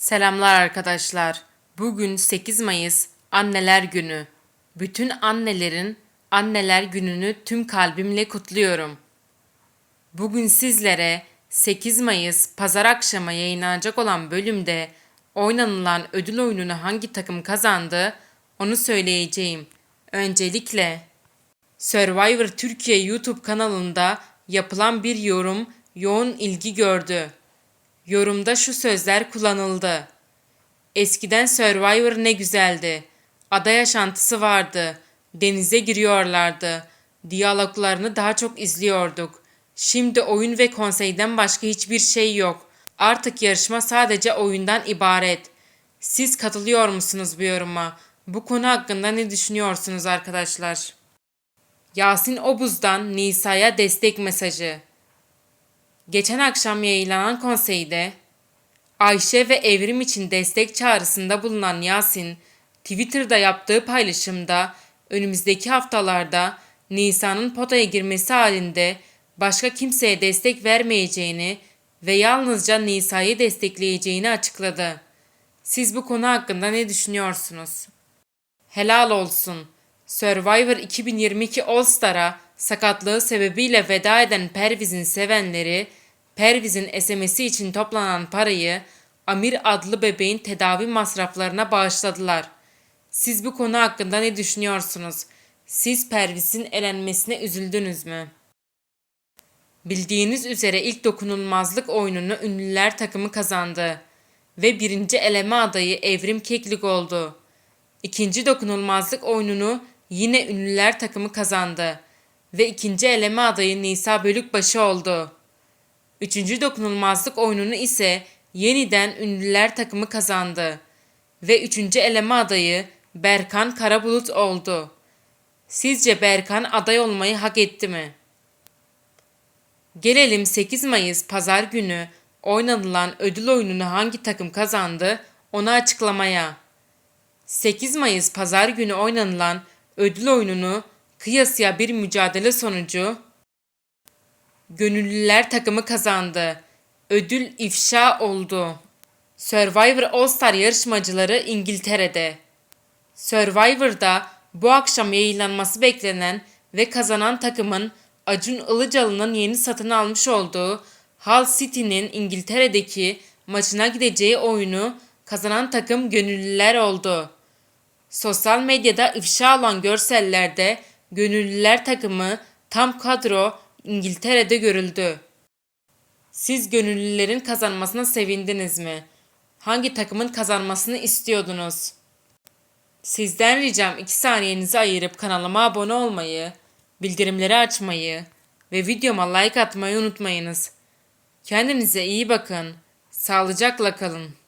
Selamlar arkadaşlar. Bugün 8 Mayıs Anneler Günü. Bütün annelerin Anneler Günü'nü tüm kalbimle kutluyorum. Bugün sizlere 8 Mayıs pazar akşamı yayınlanacak olan bölümde oynanılan ödül oyununu hangi takım kazandı onu söyleyeceğim. Öncelikle Survivor Türkiye YouTube kanalında yapılan bir yorum yoğun ilgi gördü. Yorumda şu sözler kullanıldı. Eskiden Survivor ne güzeldi. Ada yaşantısı vardı. Denize giriyorlardı. Diyaloglarını daha çok izliyorduk. Şimdi oyun ve konseyden başka hiçbir şey yok. Artık yarışma sadece oyundan ibaret. Siz katılıyor musunuz bu yoruma? Bu konu hakkında ne düşünüyorsunuz arkadaşlar? Yasin Obuz'dan Nisa'ya destek mesajı. Geçen akşam yayınlanan konseyde Ayşe ve Evrim için destek çağrısında bulunan Yasin, Twitter'da yaptığı paylaşımda önümüzdeki haftalarda Nisa'nın potaya girmesi halinde başka kimseye destek vermeyeceğini ve yalnızca Nisa'yı destekleyeceğini açıkladı. Siz bu konu hakkında ne düşünüyorsunuz? Helal olsun. Survivor 2022 All Star'a sakatlığı sebebiyle veda eden Perviz'in sevenleri, Perviz'in SMS'i için toplanan parayı Amir adlı bebeğin tedavi masraflarına bağışladılar. Siz bu konu hakkında ne düşünüyorsunuz? Siz Perviz'in elenmesine üzüldünüz mü? Bildiğiniz üzere ilk dokunulmazlık oyununu ünlüler takımı kazandı ve birinci eleme adayı Evrim Keklik oldu. İkinci dokunulmazlık oyununu yine ünlüler takımı kazandı ve ikinci eleme adayı Nisa Bölükbaşı oldu. Üçüncü dokunulmazlık oyununu ise yeniden ünlüler takımı kazandı ve üçüncü eleme adayı Berkan Karabulut oldu. Sizce Berkan aday olmayı hak etti mi? Gelelim 8 Mayıs pazar günü oynanılan ödül oyununu hangi takım kazandı onu açıklamaya. 8 Mayıs pazar günü oynanılan ödül oyununu kıyasıya bir mücadele sonucu Gönüllüler takımı kazandı. Ödül ifşa oldu. Survivor All Star yarışmacıları İngiltere'de. Survivor'da bu akşam yayınlanması beklenen ve kazanan takımın Acun Ilıcalı'nın yeni satın almış olduğu Hull City'nin İngiltere'deki maçına gideceği oyunu kazanan takım gönüllüler oldu. Sosyal medyada ifşa olan görsellerde gönüllüler takımı tam kadro İngiltere'de görüldü. Siz gönüllülerin kazanmasına sevindiniz mi? Hangi takımın kazanmasını istiyordunuz? Sizden ricam 2 saniyenizi ayırıp kanalıma abone olmayı, bildirimleri açmayı ve videoma like atmayı unutmayınız. Kendinize iyi bakın. Sağlıcakla kalın.